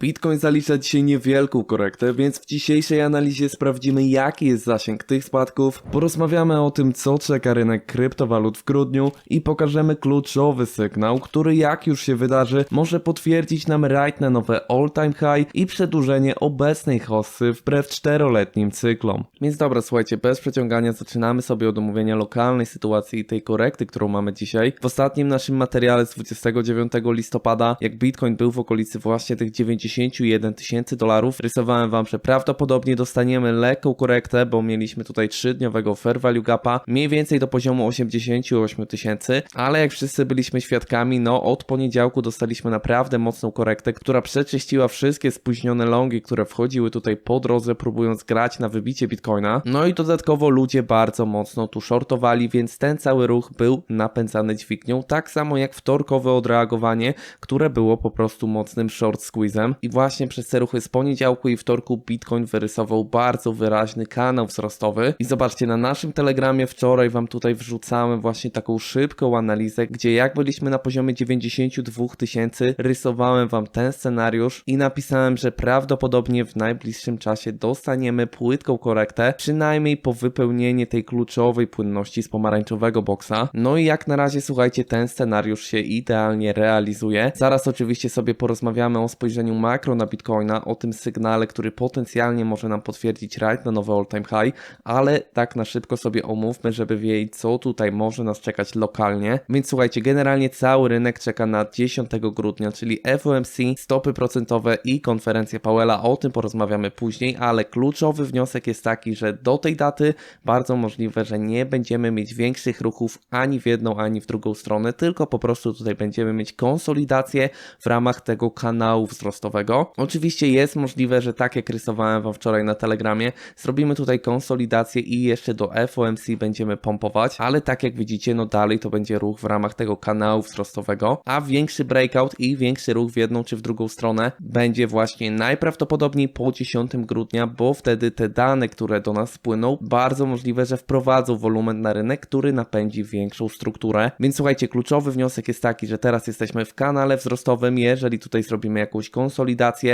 Bitcoin zalicza dzisiaj niewielką korektę, więc w dzisiejszej analizie sprawdzimy jaki jest zasięg tych spadków, porozmawiamy o tym co czeka rynek kryptowalut w grudniu i pokażemy kluczowy sygnał, który jak już się wydarzy może potwierdzić nam rajd na nowe all time high i przedłużenie obecnej hossy wbrew czteroletnim cyklom. Więc dobra, słuchajcie, bez przeciągania zaczynamy sobie od omówienia lokalnej sytuacji i tej korekty, którą mamy dzisiaj. W ostatnim naszym materiale z 29 listopada, jak Bitcoin był w okolicy właśnie tych 91 tysięcy dolarów, rysowałem wam, że prawdopodobnie dostaniemy lekką korektę, bo mieliśmy tutaj 3-dniowego fair value gapa, mniej więcej do poziomu 88 tysięcy, ale jak wszyscy byliśmy świadkami, no od poniedziałku dostaliśmy naprawdę mocną korektę, która przeczyściła wszystkie spóźnione longi, które wchodziły tutaj po drodze, próbując grać na wybicie Bitcoina. No i dodatkowo ludzie bardzo mocno tu shortowali, więc ten cały ruch był napędzany dźwignią, tak samo jak wtorkowe odreagowanie, które było po prostu mocnym short squeezem. I właśnie przez te ruchy z poniedziałku i wtorku Bitcoin wyrysował bardzo wyraźny kanał wzrostowy. I zobaczcie, na naszym telegramie wczoraj wam tutaj wrzucałem właśnie taką szybką analizę, gdzie jak byliśmy na poziomie 92 tysięcy, rysowałem wam ten scenariusz i napisałem, że prawdopodobnie w najbliższym czasie dostaniemy płytką korektę, przynajmniej po wypełnienie tej kluczowej płynności z pomarańczowego boksa. No i jak na razie, słuchajcie, ten scenariusz się idealnie realizuje. Zaraz oczywiście sobie porozmawiamy o spojrzeniu makro na Bitcoina, o tym sygnale, który potencjalnie może nam potwierdzić rajd na nowe all-time high, ale tak na szybko sobie omówmy, żeby wiedzieć, co tutaj może nas czekać lokalnie. Więc słuchajcie, generalnie cały rynek czeka na 10 grudnia, czyli FOMC, stopy procentowe i konferencja Powella. O tym porozmawiamy później, ale kluczowy wniosek jest taki, że do tej daty bardzo możliwe, że nie będziemy mieć większych ruchów ani w jedną, ani w drugą stronę, tylko po prostu tutaj będziemy mieć konsolidację w ramach tego kanału wzrostowego. Oczywiście jest możliwe, że tak jak rysowałem Wam wczoraj na Telegramie, zrobimy tutaj konsolidację i jeszcze do FOMC będziemy pompować, ale tak jak widzicie, no dalej to będzie ruch w ramach tego kanału wzrostowego, a większy breakout i większy ruch w jedną czy w drugą stronę będzie właśnie najprawdopodobniej po 10 grudnia, bo wtedy te dane, które do nas spłyną, bardzo możliwe, że wprowadzą wolumen na rynek, który napędzi większą strukturę. Więc słuchajcie, kluczowy wniosek jest taki, że teraz jesteśmy w kanale wzrostowym, jeżeli tutaj zrobimy jakąś konsolidację,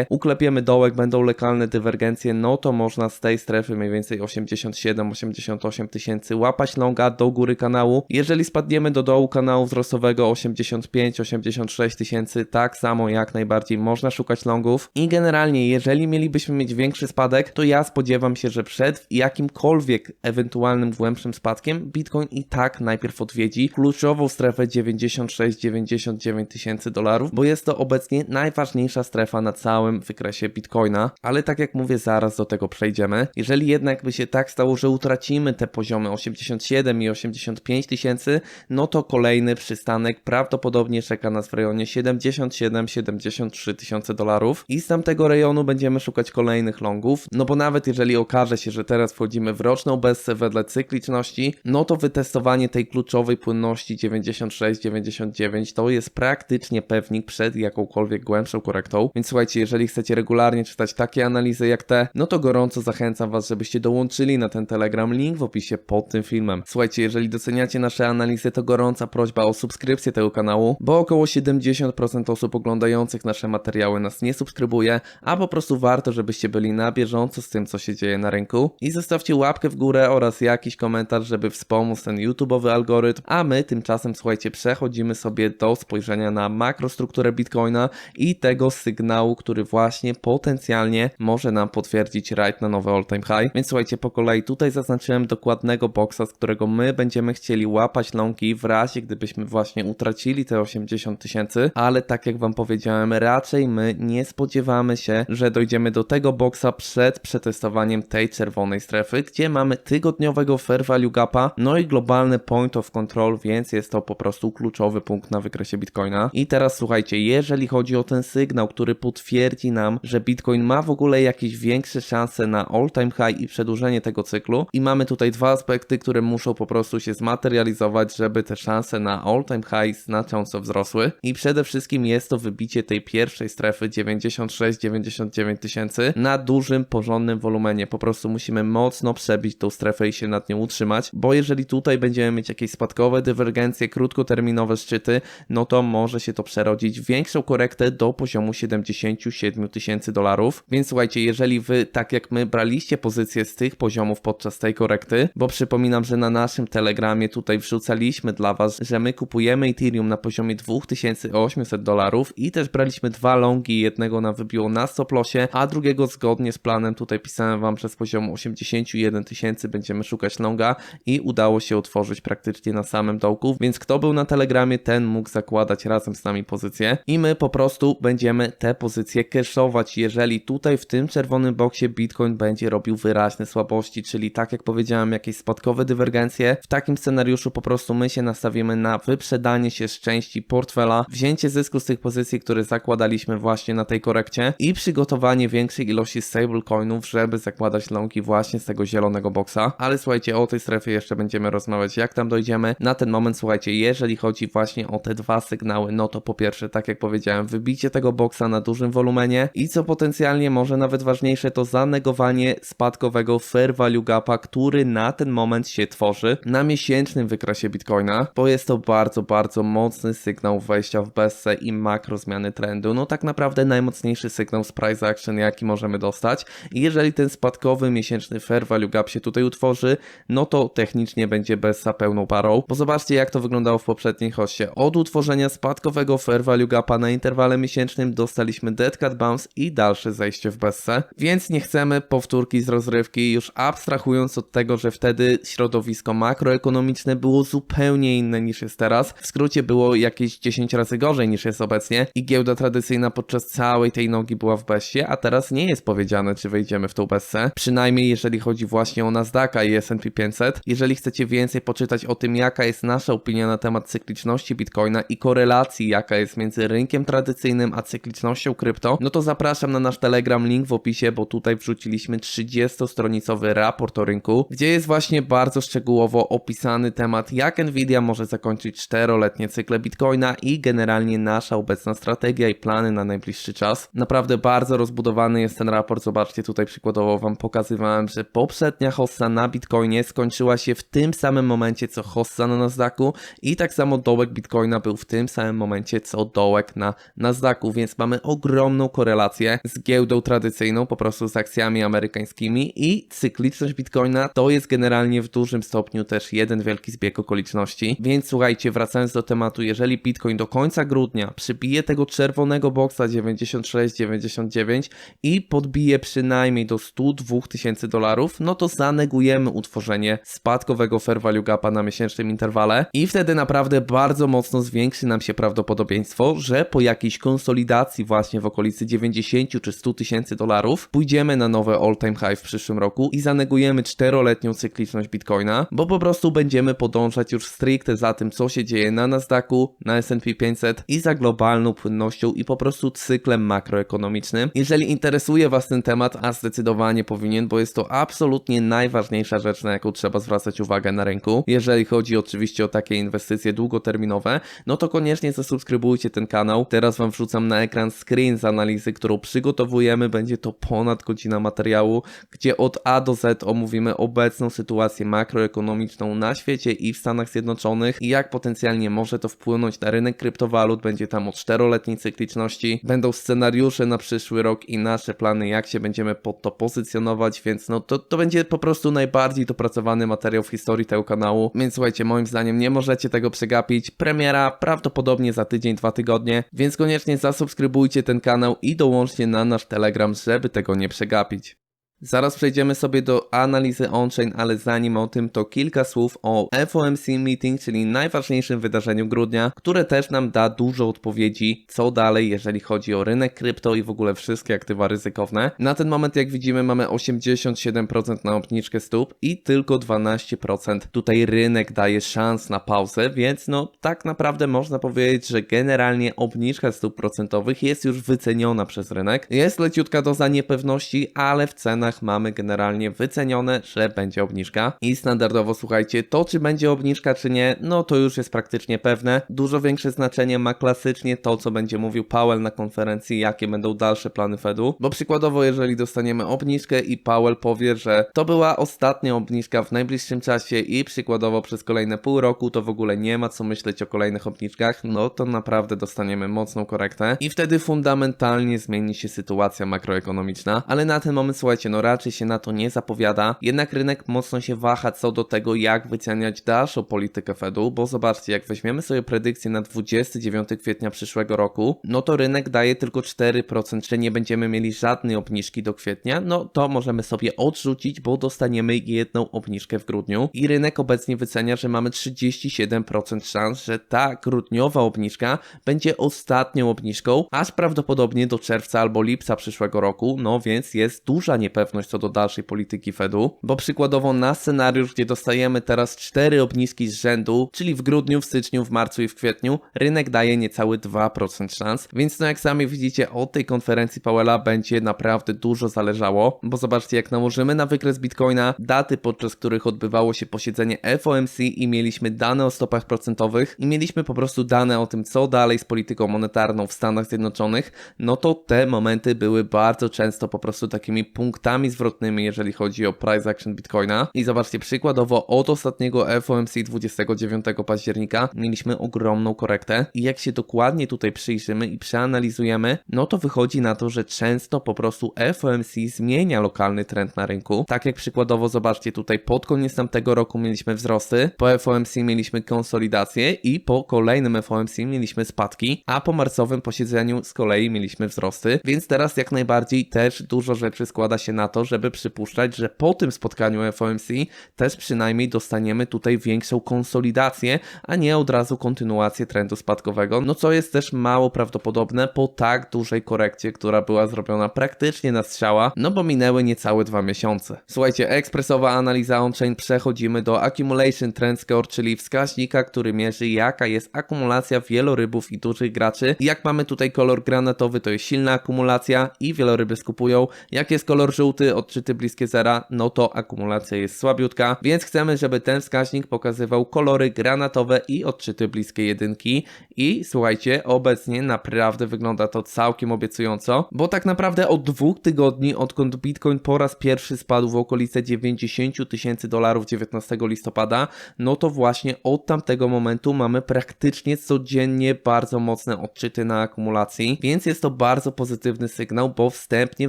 uklepiemy dołek, będą lokalne dywergencje, no to można z tej strefy mniej więcej 87-88 tysięcy łapać longa do góry kanału. Jeżeli spadniemy do dołu kanału wzrostowego 85-86 tysięcy, tak samo jak najbardziej można szukać longów. I generalnie, jeżeli mielibyśmy mieć większy spadek, to ja spodziewam się, że przed jakimkolwiek ewentualnym głębszym spadkiem Bitcoin i tak najpierw odwiedzi kluczową strefę 96-99 tysięcy dolarów, bo jest to obecnie najważniejsza strefa na całym wykresie Bitcoina. Ale tak jak mówię, zaraz do tego przejdziemy. Jeżeli jednak by się tak stało, że utracimy te poziomy 87 i 85 tysięcy, no to kolejny przystanek prawdopodobnie czeka nas w rejonie 77-73 tysiące dolarów i z tamtego rejonu będziemy szukać kolejnych longów, no bo nawet jeżeli okaże się, że teraz wchodzimy w roczną bessę wedle cykliczności, no to wytestowanie tej kluczowej płynności 96-99 to jest praktycznie pewnik przed jakąkolwiek głębszą korektą, więc słuchajcie, jeżeli chcecie regularnie czytać takie analizy jak te, no to gorąco zachęcam was, żebyście dołączyli na ten Telegram, link w opisie pod tym filmem. Słuchajcie, jeżeli doceniacie nasze analizy, to gorąca prośba o subskrypcję tego kanału, bo około 70% osób oglądających nasze materiały nas nie subskrybuje, a po prostu warto, żebyście byli na bieżąco z tym, co się dzieje na rynku. I zostawcie łapkę w górę oraz jakiś komentarz, żeby wspomóc ten YouTube'owy algorytm, a my tymczasem, słuchajcie, przechodzimy sobie do spojrzenia na makrostrukturę Bitcoina i tego sygnału, który właśnie potencjalnie może nam potwierdzić rajd na nowe all-time high. Więc słuchajcie, po kolei tutaj zaznaczyłem dokładnego boksa, z którego my będziemy chcieli łapać longi w razie, gdybyśmy właśnie utracili te 80 tysięcy, ale tak jak wam powiedziałem, raczej my nie spodziewamy się, że dojdziemy do tego boksa przed przetestowaniem tej czerwonej strefy, gdzie mamy tygodniowego fair value gapa, no i globalny point of control, więc jest to po prostu kluczowy punkt na wykresie Bitcoina. I teraz słuchajcie, jeżeli chodzi o ten sygnał, który potwierdzi nam, że Bitcoin ma w ogóle jakieś większe szanse na all time high i przedłużenie tego cyklu i mamy tutaj dwa aspekty, które muszą po prostu się zmaterializować, żeby te szanse na all time high znacząco wzrosły i przede wszystkim jest to wybicie tej pierwszej strefy 96-99 tysięcy na dużym, porządnym wolumenie. Po prostu musimy mocno przebić tą strefę i się nad nią utrzymać, bo jeżeli tutaj będziemy mieć jakieś spadkowe dywergencje, krótkoterminowe szczyty, no to może się to przerodzić w większą korektę do poziomu 87 tysięcy dolarów. Więc słuchajcie, jeżeli wy, tak jak my, braliście pozycję z tych poziomów podczas tej korekty, bo przypominam, że na naszym telegramie tutaj wrzucaliśmy dla was, że my kupujemy Ethereum na poziomie 2800 dolarów i też braliśmy dwa longi, jednego na wybiło na stop lossie, a drugiego zgodnie z planem, tutaj pisałem wam, że z poziomu 81 tysięcy będziemy szukać longa i udało się otworzyć praktycznie na samym dołku, więc kto był na telegramie, ten mógł zakładać razem z nami pozycję i my po prostu będziemy te pozycje cashować, jeżeli tutaj w tym czerwonym boksie Bitcoin będzie robił wyraźne słabości, czyli tak jak powiedziałem, jakieś spadkowe dywergencje, w takim scenariuszu po prostu my się nastawimy na wyprzedanie się z części portfela, wzięcie zysku z tych pozycji, które zakładaliśmy właśnie na tej korekcie i przygotowanie większej ilości stablecoinów, żeby zakładać longi właśnie z tego zielonego boksa. Ale słuchajcie, o tej strefie jeszcze będziemy rozmawiać, jak tam dojdziemy. Na ten moment, słuchajcie, jeżeli chodzi właśnie o te dwa sygnały, no to po pierwsze, tak jak powiedziałem, wybicie tego boksa na dużym wolumenie i co potencjalnie może nawet ważniejsze, to zanegowanie spadkowego fair value gapa, który na ten moment się tworzy na miesięcznym wykresie Bitcoina, bo jest to bardzo, bardzo mocny sygnał wejścia w bezce i makro zmiany trendu. No tak naprawdę najmocniejszy sygnał z price action, jaki możemy dostać. I jeżeli ten spadkowy miesięczny fair value gap się tutaj utworzy, no to technicznie będzie bezsa pełną parą, bo zobaczcie jak to wyglądało w poprzedniej hoście. Od utworzenia spadkowego fair value gapa na interwale miesięcznym dostaliśmy dead cat bounce i dalsze zejście w bezse, więc nie chcemy powtórki z rozrywki, już abstrahując od tego, że wtedy środowisko makroekonomiczne było zupełnie inne niż jest teraz. W skrócie było jakieś 10 razy gorzej niż jest obecnie i giełda tradycyjna podczas całej tej nogi była w bezsie, a teraz nie jest powiedziane, czy wejdziemy w tą bessę. Przynajmniej jeżeli chodzi właśnie o Nasdaqa i S&P 500. Jeżeli chcecie więcej poczytać o tym, jaka jest nasza opinia na temat cykliczności Bitcoina i korelacji, jaka jest między rynkiem tradycyjnym a cyklicznością krypto, no to zapraszam na nasz Telegram, link w opisie, bo tutaj wrzuciliśmy 30-stronicowy raport o rynku, gdzie jest właśnie bardzo szczegółowo opisany temat, jak Nvidia może zakończyć czteroletnie cykle Bitcoina i generalnie nasza obecna strategia i plany na najbliższy czas. Naprawdę bardzo rozbudowany jest ten raport, zobaczcie tutaj przykładowo wam pokazywałem, że poprzednia hossa na Bitcoinie skończyła się w tym samym momencie co hossa na Nasdaqu i tak samo dołek Bitcoina był w tym samym momencie co dołek na Nasdaqu, więc mamy ogromną korelację z giełdą tradycyjną, po prostu z akcjami amerykańskimi i cykliczność Bitcoina to jest generalnie w dużym stopniu też jeden wielki zbieg okoliczności. Więc słuchajcie, wracając do tematu, jeżeli Bitcoin do końca grudnia przybije tego czerwonego boksa 96-99 i podbije przynajmniej do 102 tysięcy dolarów, no to zanegujemy utworzenie spadkowego fair value gapa na miesięcznym interwale i wtedy naprawdę bardzo mocno zwiększy nam się prawdopodobieństwo, że po jakiejś konsolidacji właśnie w okolicy 90 czy 100 tysięcy dolarów pójdziemy na nowe all-time high w przyszłym roku i zanegujemy czteroletnią cykliczność Bitcoina, bo po prostu będziemy podążać już stricte za tym, co się dzieje na Nasdaqu, na S&P 500 i za globalną płynnością i po prostu cyklem makroekonomicznym. Jeżeli interesuje Was ten temat, a zdecydowanie powinien, bo jest to absolutnie najważniejsza rzecz, na jaką trzeba zwracać uwagę na rynku, jeżeli chodzi oczywiście o takie inwestycje długoterminowe, no to koniecznie zasubskrybujcie ten kanał. Teraz Wam wrzucam na ekran screen z analizy, którą przygotowujemy. Będzie to ponad godzina materiału, gdzie od A do Z omówimy obecną sytuację makroekonomiczną na świecie i w Stanach Zjednoczonych i jak potencjalnie może to wpłynąć na rynek kryptowalut. Będzie tam o czteroletniej cykliczności, będą scenariusze na przyszły rok i nasze plany, jak się będziemy pod to pozycjonować, więc no to, to będzie po prostu najbardziej dopracowany materiał w historii tego kanału, więc słuchajcie, moim zdaniem nie możecie tego przegapić. Premiera prawdopodobnie za tydzień, dwa tygodnie, więc koniecznie zasubskrybujcie ten kanał i dołączcie na nasz Telegram, żeby tego nie przegapić. Zaraz przejdziemy sobie do analizy on-chain, ale zanim o tym, to kilka słów o FOMC Meeting, czyli najważniejszym wydarzeniu grudnia, które też nam da dużo odpowiedzi, co dalej, jeżeli chodzi o rynek krypto i w ogóle wszystkie aktywa ryzykowne. Na ten moment, jak widzimy, mamy 87% na obniżkę stóp i tylko 12% tutaj rynek daje szans na pauzę, więc no tak naprawdę można powiedzieć, że generalnie obniżka stóp procentowych jest już wyceniona przez rynek. Jest leciutka doza niepewności, ale w cenach mamy generalnie wycenione, że będzie obniżka. I standardowo słuchajcie, to czy będzie obniżka czy nie, no to już jest praktycznie pewne. Dużo większe znaczenie ma klasycznie to, co będzie mówił Powell na konferencji, jakie będą dalsze plany Fedu. Bo przykładowo, jeżeli dostaniemy obniżkę i Powell powie, że to była ostatnia obniżka w najbliższym czasie i przykładowo przez kolejne pół roku, to w ogóle nie ma co myśleć o kolejnych obniżkach, no to naprawdę dostaniemy mocną korektę i wtedy fundamentalnie zmieni się sytuacja makroekonomiczna, ale na ten moment słuchajcie, no raczej się na to nie zapowiada, jednak rynek mocno się waha co do tego, jak wyceniać dalszą politykę Fedu, bo zobaczcie, jak weźmiemy sobie predykcję na 29 kwietnia przyszłego roku, no to rynek daje tylko 4%, że nie będziemy mieli żadnej obniżki do kwietnia, no to możemy sobie odrzucić, bo dostaniemy jedną obniżkę w grudniu i rynek obecnie wycenia, że mamy 37% szans, że ta grudniowa obniżka będzie ostatnią obniżką, aż prawdopodobnie do czerwca albo lipca przyszłego roku, no więc jest duża niepewność co do dalszej polityki Fedu, bo przykładowo na scenariusz, gdzie dostajemy teraz 4 obniżki z rzędu, czyli w grudniu, w styczniu, w marcu i w kwietniu, rynek daje niecałe 2% szans, więc no jak sami widzicie od tej konferencji Powella będzie naprawdę dużo zależało, bo zobaczcie jak nałożymy na wykres Bitcoina daty, podczas których odbywało się posiedzenie FOMC i mieliśmy dane o stopach procentowych i mieliśmy po prostu dane o tym co dalej z polityką monetarną w Stanach Zjednoczonych, no to te momenty były bardzo często po prostu takimi punktami zwrotnymi, jeżeli chodzi o price action Bitcoina. I zobaczcie, przykładowo od ostatniego FOMC 29 października mieliśmy ogromną korektę i jak się dokładnie tutaj przyjrzymy i przeanalizujemy, no to wychodzi na to, że często po prostu FOMC zmienia lokalny trend na rynku. Tak jak przykładowo zobaczcie tutaj pod koniec tamtego roku mieliśmy wzrosty, po FOMC mieliśmy konsolidację i po kolejnym FOMC mieliśmy spadki, a po marcowym posiedzeniu z kolei mieliśmy wzrosty, więc teraz jak najbardziej też dużo rzeczy składa się na to, żeby przypuszczać, że po tym spotkaniu FOMC też przynajmniej dostaniemy tutaj większą konsolidację, a nie od razu kontynuację trendu spadkowego, no co jest też mało prawdopodobne po tak dużej korekcie, która była zrobiona praktycznie na strzała, no bo minęły niecałe dwa miesiące. Słuchajcie, ekspresowa analiza on-chain przechodzimy do Accumulation Trend Score, czyli wskaźnika, który mierzy jaka jest akumulacja wielorybów i dużych graczy. Jak mamy tutaj kolor granatowy, to jest silna akumulacja i wieloryby skupują. Jak jest kolor żółty, odczyty bliskie zera, no to akumulacja jest słabiutka, więc chcemy, żeby ten wskaźnik pokazywał kolory granatowe i odczyty bliskie jedynki. I słuchajcie, obecnie naprawdę wygląda to całkiem obiecująco, bo tak naprawdę od dwóch tygodni, odkąd Bitcoin po raz pierwszy spadł w okolice 90 tysięcy dolarów 19 listopada, no to właśnie od tamtego momentu mamy praktycznie codziennie bardzo mocne odczyty na akumulacji, więc jest to bardzo pozytywny sygnał, bo wstępnie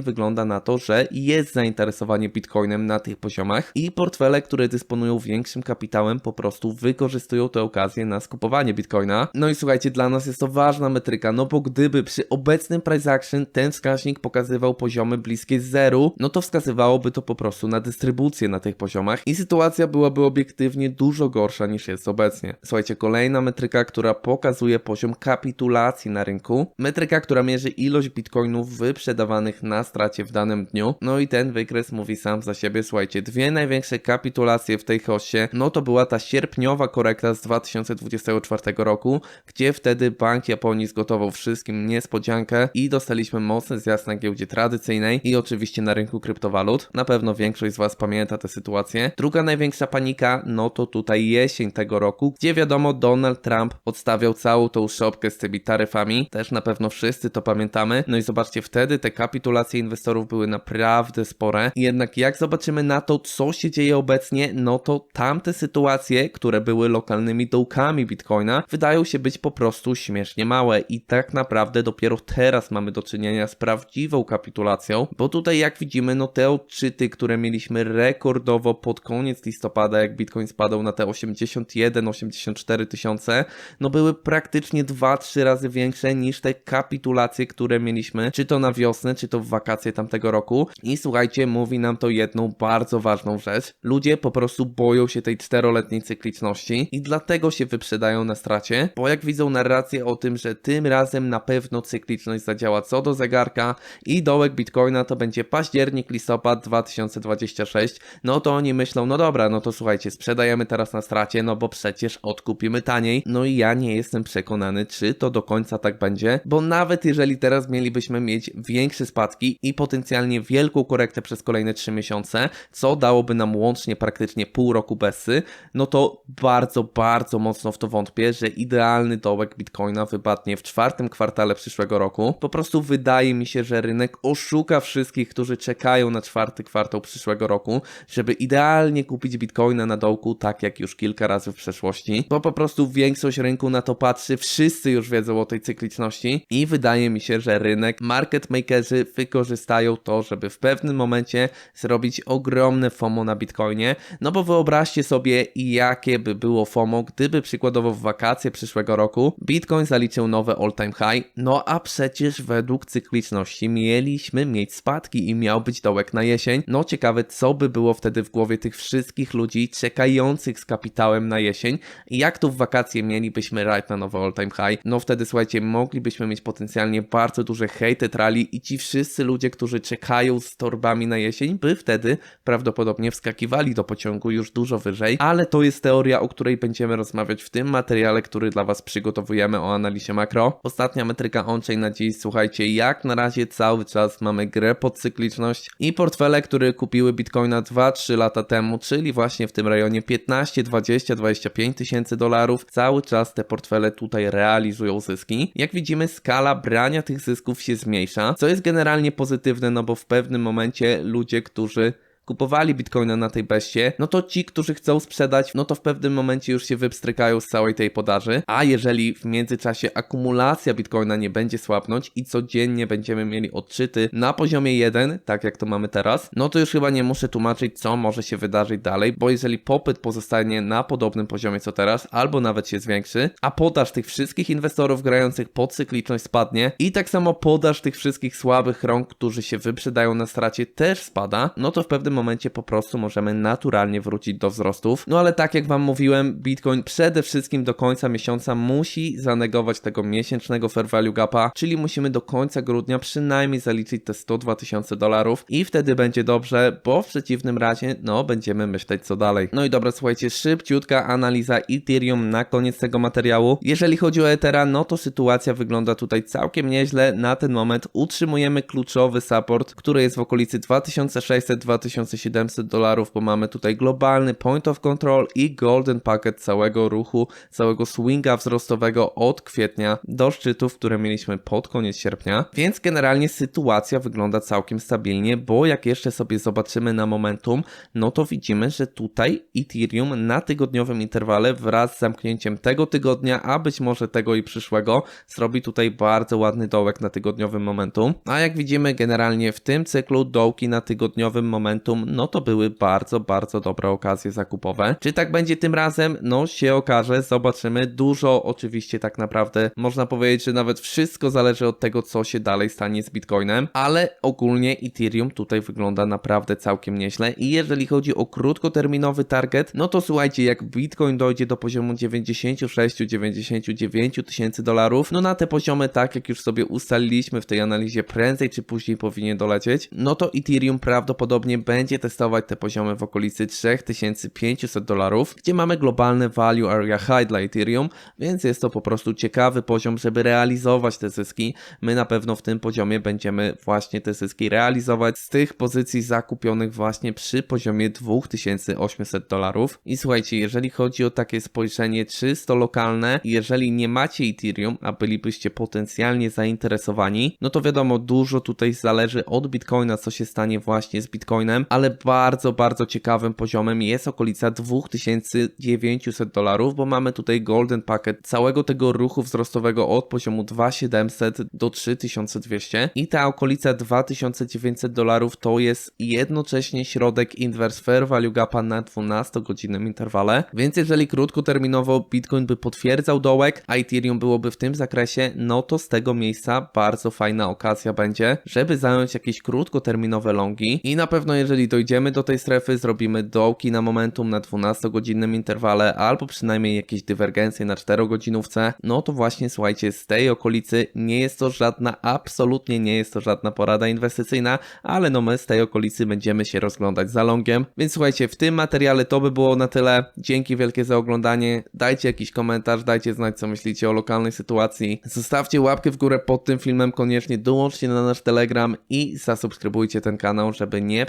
wygląda na to, że jest zainteresowanie Bitcoinem na tych poziomach i portfele, które dysponują większym kapitałem po prostu wykorzystują tę okazję na skupowanie Bitcoina. No i słuchajcie, dla nas jest to ważna metryka, no bo gdyby przy obecnym price action ten wskaźnik pokazywał poziomy bliskie zeru, no to wskazywałoby to po prostu na dystrybucję na tych poziomach i sytuacja byłaby obiektywnie dużo gorsza niż jest obecnie. Słuchajcie, kolejna metryka, która pokazuje poziom kapitulacji na rynku, metryka, która mierzy ilość bitcoinów wyprzedawanych na stracie w danym dniu, no i ten wykres mówi sam za siebie, słuchajcie, dwie największe kapitulacje w tej hoście, no to była ta sierpniowa korekta z 2024 roku, gdzie wtedy Bank Japonii zgotował wszystkim niespodziankę i dostaliśmy mocny zjazd na giełdzie tradycyjnej i oczywiście na rynku kryptowalut. Na pewno większość z Was pamięta tę sytuację. Druga największa panika, no to tutaj jesień tego roku, gdzie wiadomo Donald Trump odstawiał całą tą szopkę z tymi taryfami. Też na pewno wszyscy to pamiętamy. No i zobaczcie, wtedy te kapitulacje inwestorów były naprawdę spore. Jednak jak zobaczymy na to, co się dzieje obecnie, no to tamte sytuacje, które były lokalnymi dołkami Bitcoina, wydają się być po prostu śmiesznie małe i tak naprawdę dopiero teraz mamy do czynienia z prawdziwą kapitulacją, bo tutaj jak widzimy, no te odczyty, które mieliśmy rekordowo pod koniec listopada, jak Bitcoin spadał na te 81-84 tysiące, no były praktycznie 2-3 razy większe niż te kapitulacje, które mieliśmy, czy to na wiosnę, czy to w wakacje tamtego roku. I słuchajcie, mówi nam to jedną bardzo ważną rzecz. Ludzie po prostu boją się tej czteroletniej cykliczności i dlatego się wyprzedają na stracie, bo jak widzą narrację o tym, że tym razem na pewno cykliczność zadziała co do zegarka i dołek Bitcoina to będzie październik, listopad 2026, no to oni myślą, no dobra, no to słuchajcie, sprzedajemy teraz na stracie, no bo przecież odkupimy taniej. No i ja nie jestem przekonany, czy to do końca tak będzie, bo nawet jeżeli teraz mielibyśmy mieć większe spadki i potencjalnie wielką korektę przez kolejne 3 miesiące, co dałoby nam łącznie praktycznie pół roku bezsy, no to bardzo, bardzo mocno w to wątpię, że idealny dołek Bitcoina wypadnie w czwartym kwartale przyszłego roku. Po prostu wydaje mi się, że rynek oszuka wszystkich, którzy czekają na czwarty kwartał przyszłego roku, żeby idealnie kupić Bitcoina na dołku, tak jak już kilka razy w przeszłości, bo po prostu większość rynku na to patrzy, wszyscy już wiedzą o tej cykliczności i wydaje mi się, że rynek, market makerzy wykorzystają to, żeby w pewnym momencie zrobić ogromne FOMO na Bitcoinie, no bo wyobraźcie sobie jakie by było FOMO, gdyby przykładowo w wakacje przyszłego roku Bitcoin zaliczył nowe all-time high, no a przecież według cykliczności mieliśmy mieć spadki i miał być dołek na jesień, no ciekawe co by było wtedy w głowie tych wszystkich ludzi czekających z kapitałem na jesień. I jak tu w wakacje mielibyśmy ride na nowe all-time high, no wtedy słuchajcie, moglibyśmy mieć potencjalnie bardzo duże hejty rally i ci wszyscy ludzie, którzy czekają z torbami na jesień, by wtedy prawdopodobnie wskakiwali do pociągu już dużo wyżej, ale to jest teoria, o której będziemy rozmawiać w tym materiale, który dla Was przygotowujemy o analizie makro. Ostatnia metryka on-chain na dziś, słuchajcie, jak na razie cały czas mamy grę pod cykliczność i portfele, które kupiły Bitcoina 2-3 lata temu, czyli właśnie w tym rejonie 15, 20, 25 tysięcy dolarów, cały czas te portfele tutaj realizują zyski. Jak widzimy, skala brania tych zysków się zmniejsza, co jest generalnie pozytywne, no bo w pewnym momencie ludzie, którzy kupowali bitcoina na tej beście, no to ci, którzy chcą sprzedać, no to w pewnym momencie już się wypstrykają z całej tej podaży, a jeżeli w międzyczasie akumulacja bitcoina nie będzie słabnąć i codziennie będziemy mieli odczyty na poziomie 1, tak jak to mamy teraz, no to już chyba nie muszę tłumaczyć, co może się wydarzyć dalej, bo jeżeli popyt pozostanie na podobnym poziomie co teraz, albo nawet się zwiększy, a podaż tych wszystkich inwestorów grających pod cykliczność spadnie i tak samo podaż tych wszystkich słabych rąk, którzy się wyprzedają na stracie też spada, no to w pewnym momencie po prostu możemy naturalnie wrócić do wzrostów. No ale tak jak Wam mówiłem, Bitcoin przede wszystkim do końca miesiąca musi zanegować tego miesięcznego fair value gapa, czyli musimy do końca grudnia przynajmniej zaliczyć te 102 tysiące dolarów i wtedy będzie dobrze, bo w przeciwnym razie, no, będziemy myśleć co dalej. No i dobra, słuchajcie, szybciutka analiza Ethereum na koniec tego materiału. Jeżeli chodzi o Ethera, no to sytuacja wygląda tutaj całkiem nieźle. Na ten moment utrzymujemy kluczowy support, który jest w okolicy 2600-2700 2700 dolarów, bo mamy tutaj globalny point of control i golden packet całego ruchu, całego swinga wzrostowego od kwietnia do szczytów, które mieliśmy pod koniec sierpnia. Więc generalnie sytuacja wygląda całkiem stabilnie, bo jak jeszcze sobie zobaczymy na momentum, no to widzimy, że tutaj Ethereum na tygodniowym interwale wraz z zamknięciem tego tygodnia, a być może tego i przyszłego, zrobi tutaj bardzo ładny dołek na tygodniowym momentum. A jak widzimy generalnie w tym cyklu dołki na tygodniowym momentum no to były bardzo, bardzo dobre okazje zakupowe. Czy tak będzie tym razem? No się okaże, zobaczymy. Dużo oczywiście tak naprawdę można powiedzieć, że nawet wszystko zależy od tego, co się dalej stanie z Bitcoinem, ale ogólnie Ethereum tutaj wygląda naprawdę całkiem nieźle i jeżeli chodzi o krótkoterminowy target, no to słuchajcie, jak Bitcoin dojdzie do poziomu 96-99 tysięcy dolarów, no na te poziomy, tak jak już sobie ustaliliśmy w tej analizie, prędzej czy później powinien dolecieć, no to Ethereum prawdopodobnie będzie będzie testować te poziomy w okolicy 3500 dolarów, gdzie mamy globalny value area high dla Ethereum, więc jest to po prostu ciekawy poziom, żeby realizować te zyski. My na pewno w tym poziomie będziemy właśnie te zyski realizować z tych pozycji zakupionych właśnie przy poziomie 2800 dolarów. I słuchajcie, jeżeli chodzi o takie spojrzenie czysto lokalne, jeżeli nie macie Ethereum, a bylibyście potencjalnie zainteresowani, no to wiadomo, dużo tutaj zależy od Bitcoina, co się stanie właśnie z Bitcoinem, ale bardzo, bardzo ciekawym poziomem jest okolica 2900 dolarów, bo mamy tutaj golden packet całego tego ruchu wzrostowego od poziomu 2700 do 3200 i ta okolica 2900 dolarów to jest jednocześnie środek inverse fair value gapa na 12-godzinnym interwale, więc jeżeli krótkoterminowo Bitcoin by potwierdzał dołek, a Ethereum byłoby w tym zakresie, no to z tego miejsca bardzo fajna okazja będzie, żeby zająć jakieś krótkoterminowe longi. I na pewno jeżeli jeżeli dojdziemy do tej strefy, zrobimy dołki na momentum na 12-godzinnym interwale, albo przynajmniej jakieś dywergencje na 4-godzinówce, no to właśnie słuchajcie, z tej okolicy nie jest to żadna, absolutnie nie jest to żadna porada inwestycyjna, ale no my z tej okolicy będziemy się rozglądać za longiem. Więc słuchajcie, w tym materiale to by było na tyle. Dzięki wielkie za oglądanie. Dajcie jakiś komentarz, dajcie znać co myślicie o lokalnej sytuacji. Zostawcie łapkę w górę pod tym filmem, koniecznie dołączcie na nasz Telegram i zasubskrybujcie ten kanał, żeby nie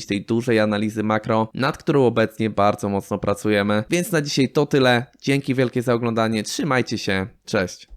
tej dużej analizy makro, nad którą obecnie bardzo mocno pracujemy. Więc na dzisiaj to tyle. Dzięki wielkie za oglądanie. Trzymajcie się. Cześć.